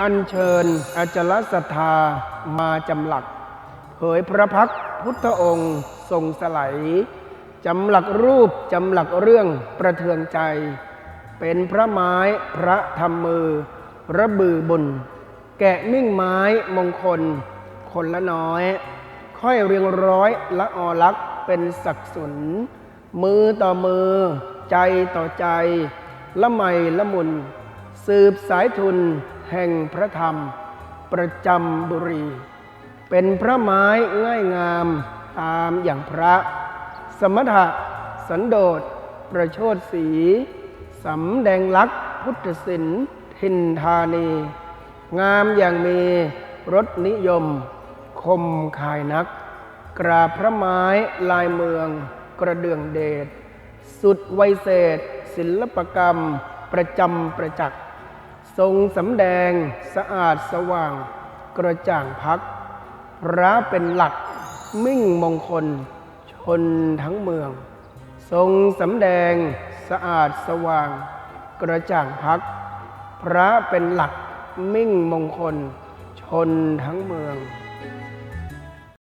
อัญเชิญอจลศรัทธามาจำหลัก เผยพระพักพุทธองค์ทรงสไลยจำหลักรูป จำหลักเรื่องประเทืองใจ เป็นพระไม้พระธรรมมือ ระบือบุญ แกะมิ่งไม้มงคล คนละน้อย ค่อยเรียงร้อยละออลักษ์เป็นศักดิ์สุนมือต่อมือ ใจต่อใจ ละไมละมุน สืบสายทุน แห่งพระธรรม ประจำบุรี เป็นพระไม้ง่ายงามตามอย่างพระ สมถะสันโดษ ประโชดสีสำแดงลักษ์พุทธศิลป์ทินธานี งามอย่างมีรสนิยม คมคายนัก กราพระไม้ลายเมืองกระเดื่องเดชสุดไวยเศษศิลปกรรมประจำประจักษ ทรงสำแดงสะอาดสว่างกระจ่างพัก พระเป็นหลักมิ่งมงคล ชนทั้งเมือง ทรงสำแดงสะอาดสว่าง กระจ่างพัก พระเป็นหลักมิ่งมงคล ชนทั้งเมือง